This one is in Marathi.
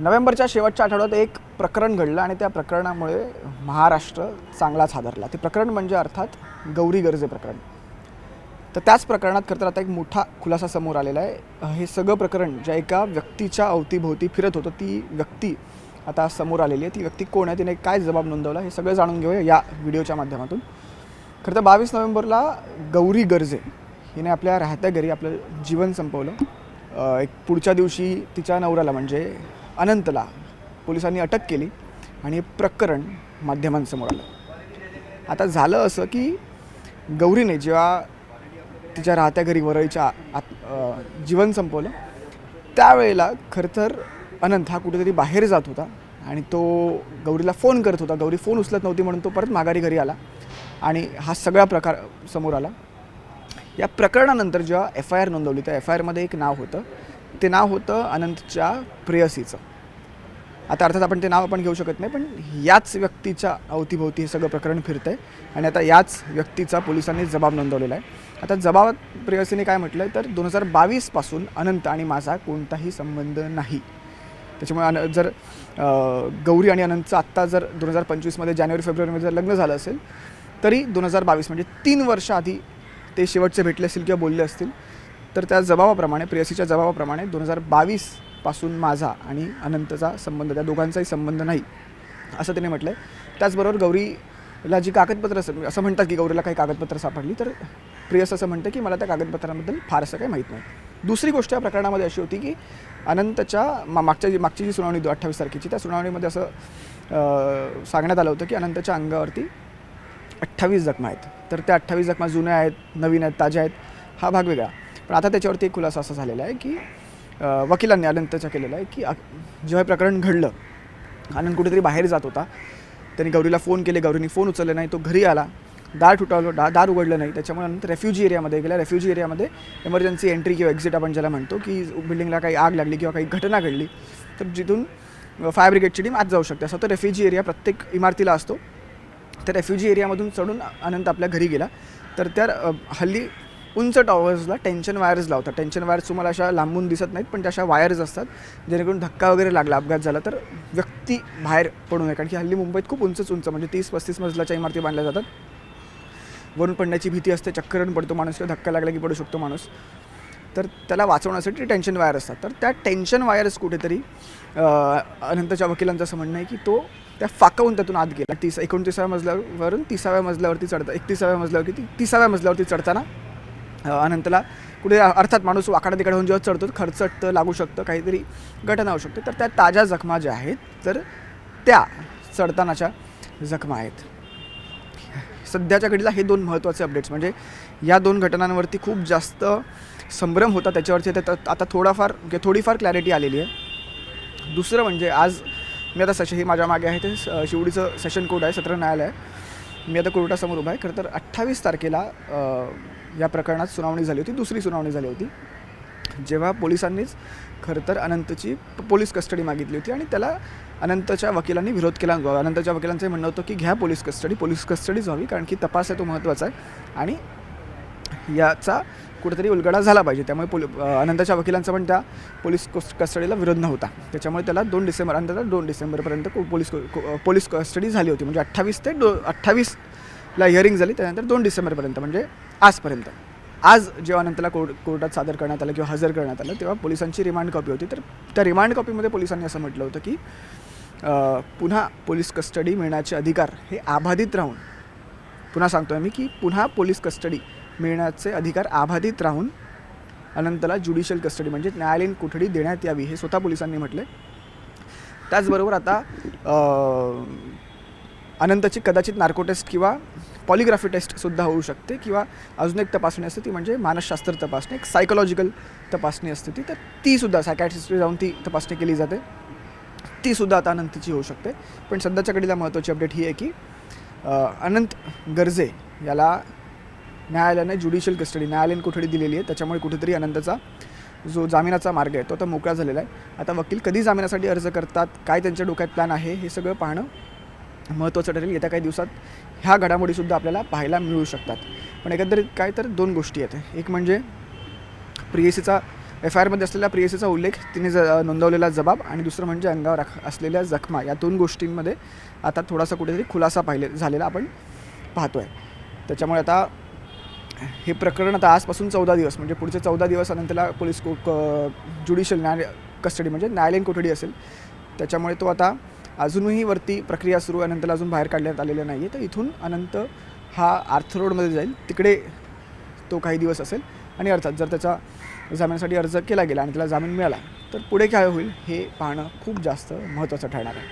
नोव्हेंबरच्या शेवटच्या आठवड्यात एक प्रकरण घडलं आणि त्या प्रकरणामुळे महाराष्ट्र चांगलाच हादरला. ते प्रकरण म्हणजे अर्थात गौरी गरजे प्रकरण. तर त्याच प्रकरणात खरं तर आता एक मोठा खुलासा समोर आलेला आहे. हे सगळं प्रकरण ज्या एका व्यक्तीच्या अवतीभोवती फिरत होतं ती व्यक्ती आता समोर आलेली आहे. ती व्यक्ती कोण आहे तिने काय जबाब नोंदवला हे सगळं जाणून घेऊया या व्हिडिओच्या माध्यमातून. खरं तर बावीस नोव्हेंबरला गौरी गरजे हिने आपल्या राहत्या घरी आपलं जीवन संपवलं. एक पुढच्या दिवशी तिच्या नवऱ्याला म्हणजे अनंतला पोलिसांनी अटक केली आणि हे प्रकरण माध्यमांसमोर आलं. आता झालं असं की गौरीने जेव्हा तिच्या राहत्या घरी वरळीच्या आत जीवन संपवलं त्यावेळेला खरं तर अनंत हा कुठेतरी बाहेर जात होता आणि तो गौरीला फोन करत होता. गौरी फोन उचलत नव्हती म्हणून तो परत माघारी घरी आला आणि हा सगळा प्रकार समोर आला. या प्रकरणानंतर जेव्हा एफ आय आर नोंदवली त्या एफ आय आरमध्ये एक नाव होतं. ते नाव होतं अनंतच्या प्रेयसीचं. आता अर्थात आपण ते नाव आपण घेऊ शकत नाही पण याच व्यक्तीच्या अवतीभोवती हे सगळं प्रकरण फिरतं आहे आणि आता याच व्यक्तीचा पोलिसांनी जबाब नोंदवलेला आहे. आता जबाबात प्रेयसीने काय म्हटलं आहे तर दोन हजार बावीसपासून अनंत आणि माझा कोणताही संबंध नाही. त्याच्यामुळे अन जर गौरी आणि अनंतचं आत्ता जर दोन हजार पंचवीसमध्ये जानेवारी फेब्रुवारीमध्ये जर लग्न झालं असेल तरी दोन हजार बावीस म्हणजे तीन वर्ष आधी ते शेवटचे भेटले असतील किंवा बोलले असतील. तर त्या जबाबाप्रमाणे प्रेयसीच्या जबाबाप्रमाणे दोन हजार बावीसपासून माझा आणि अनंतचा संबंध त्या दोघांचाही संबंध नाही असं त्याने म्हटलं आहे त्याचबरोबर गौरीला जी कागदपत्रं असं म्हणजे असं म्हणतात की गौरीला काही कागदपत्रं सापडली तर प्रियस असं म्हणतं की मला त्या कागदपत्रांबद्दल फारसं काही माहीत नाही. दुसरी गोष्ट या प्रकरणामध्ये अशी होती की अनंतच्या मा मागच्या जी मागची जी सुनावणी होती अठ्ठावीस तारखेची त्या सुनावणीमध्ये असं सांगण्यात आलं होतं की अनंतच्या अंगावरती अठ्ठावीस जखमा आहेत. तर त्या अठ्ठावीस जखमा जुन्या आहेत नवीन आहेत ताज्या आहेत हा भाग वेगळा. पण आता त्याच्यावरती एक खुलासा असा झालेला आहे की वकिलांनी वकिलांनी अनंतच्या केलेला आहे की जेव्हा हे प्रकरण घडलं आनंद कुठेतरी बाहेर जात होता. त्यांनी गौरीला फोन केले गौरीने फोन उचलले नाही तो घरी आला. दार ठुटावलं डा दार उघडलं नाही. त्याच्यामुळे नंतर रेफ्युजी एरियामध्ये गेला. रेफ्युजी एरियामध्ये एमर्जन्सी एंट्री किंवा एक्झिट आपण ज्याला म्हणतो की बिल्डिंगला काही आग लागली किंवा काही घटना घडली तर जिथून फायर ब्रिगेडची टीम आत जाऊ शकते. असं तो रेफ्युजी एरिया प्रत्येक इमारतीला असतो. त्या रेफ्युजी एरियामधून चढून अनंत आपल्या घरी गेला. तर त्या हल्ली उंच टॉवर्सला टेन्शन वायर्स लावतात. टेन्शन वायर्स तुम्हाला अशा लांबून दिसत नाहीत पण त्या अशा वायर्स असतात जेणेकरून धक्का वगैरे लागला अपघात झाला तर व्यक्ती बाहेर पडू नये. कारण की हल्ली मुंबईत खूप उंचच उंच म्हणजे तीस पस्तीस मजल्याच्या इमारती बांधल्या जातात. वरून पडण्याची भीती असते चक्करन पडतो माणूस किंवा धक्का लागला की पडू शकतो माणूस. तर त्याला वाचवण्यासाठी टेन्शन वायर असतात. तर त्या टेन्शन वायर्स कुठेतरी अनंतच्या वकिलांचं असं म्हणणं आहे की तो त्या फाकावून त्यातून आत गेला. तीस एकोणतीसाव्या मजल्यावरून तिसाव्या मजल्यावरती चढता एकतीसाव्या मजल्यावरती ती तिसाव्या मजल्यावरती चढताना अनंतला. कुठे अर्थात माणूस वाकडा तिकडे होऊन जेव्हा चढतो खरचटतं लागू शकतं काहीतरी घटना होऊ शकते. तर त्या ताज्या जखमा ज्या आहेत तर त्या चढतानाच्या जखमा आहेत. सध्याच्या घडीला हे दोन महत्त्वाचे अपडेट्स म्हणजे या दोन घटनांवरती खूप जास्त संभ्रम होता त्याच्यावरती आता आता थोडाफार म्हणजे थोडीफार क्लॅरिटी आलेली आहे. दुसरं म्हणजे आज मी आता सेशन हे माझ्या मागे आहे ते स- शिवडीचं सेशन कोर्ट आहे सत्र न्यायालय. मी आता कोर्टासमोर उभा आहे. खरं तर अठ्ठावीस तारखेला या प्रकरणात सुनावणी झाली होती दुसरी सुनावणी झाली होती. जेव्हा पोलिसांनीच खरं तर अनंतची प- पोलीस कस्टडी मागितली होती आणि त्याला अनंतच्या वकिलांनी विरोध केला. अनंतच्या वकिलांचं हे म्हणणं होतं की घ्या पोलीस कस्टडी पोलीस कस्टडीच व्हावी कारण की तपास आहे तो महत्त्वाचा आहे. आणि याचा कुठेतरी उलगडा झाला पाहिजे. त्यामुळे पोली अ, अनंतच्या वकिलांचा पण त्या पोलीस कस्टडीला विरोध नव्हता. त्याच्यामुळे त्याला दोन डिसेंबर अनंतला दोन डिसेंबरपर्यंत को- पोलीस पोलीस कस्टडी झाली होती. म्हणजे अठ्ठावीस ते डो अठ्ठावीसला हिअरिंग झाली त्यानंतर दोन डिसेंबरपर्यंत. म्हणजे आजपर्यंत. आज जेव्हा अनंतला कोर्ट कोर्टात सादर करण्यात आलं किंवा हजर करण्यात आलं तेव्हा पोलिसांची रिमांड कॉपी होती. तर त्या रिमांड कॉपीमध्ये पोलिसांनी असं म्हटलं होतं की पुन्हा पोलीस कस्टडी मिळण्याचे अधिकार हे आबाधित राहून पुन्हा सांगतो आहे मी की पुन्हा पोलीस कस्टडी मिळण्याचे अधिकार आबाधित राहून अनंतला ज्युडिशियल कस्टडी म्हणजे न्यायालयीन कोठडी देण्यात यावी हे स्वतः पोलिसांनी म्हटलं त्याचबरोबर आता अनंतची कदाचित नार्को टेस्ट किंवा पॉलिग्राफी टेस्टसुद्धा होऊ शकते किंवा अजून एक तपासणी असते ती म्हणजे मानसशास्त्र तपासणी एक सायकोलॉजिकल तपासणी असते ती. तर तीसुद्धा सायकॅट्रिस्टकडे जाऊन ती तपासणी केली जाते. तीसुद्धा आता अनंतची होऊ शकते. पण सध्याच्या घडीला महत्त्वाची अपडेट ही आहे की अनंत गर्जे याला न्यायालयाने ज्युडिशियल कस्टडी न्यायालयीन कोठडी दिलेली आहे. त्याच्यामुळे कुठेतरी अनंतचा जो जामिनाचा मार्ग आहे तो आता मोकळा झालेला आहे. आता वकील कधी जामिनासाठी अर्ज करतात काय त्यांच्या डोक्यात प्लॅन आहे हे सगळं पाहणं महत्त्वाचं ठरेल. येत्या काही दिवसात ह्या घडामोडीसुद्धा आपल्याला पाहायला मिळू शकतात. पण एकंदरीत काय तर दोन गोष्टी आहेत एक म्हणजे प्रियसीचा एफ आय आरमध्ये असलेल्या प्रियसीचा उल्लेख तिने ज नोंदवलेला जबाब आणि दुसरं म्हणजे अंगावर असलेल्या जखमा. या दोन गोष्टींमध्ये आता थोडासा कुठेतरी खुलासा पाहिले झालेला आपण पाहतो आहे त्याच्यामुळे आता हे प्रकरण आता आजपासून चौदा दिवस म्हणजे पुढचे चौदा दिवस अनंतला पोलीस को ज्युडिशियल न्याय कस्टडी म्हणजे न्यायालयीन कोठडी असेल. त्याच्यामुळे तो आता अजूनही वरती प्रक्रिया सुरू आहे अनंतला अजून बाहेर काढण्यात आलेलं नाही आहे तर इथून अनंत हा आर्थ रोडमध्ये जाईल. तिकडे तो काही दिवस असेल. आणि अर्थात जर त्याचा जामिनासाठी अर्ज केला गेला आणि त्याला जामीन मिळाला तर पुढे काय होईल हे पाहणं खूप जास्त महत्त्वाचं ठरणार आहे.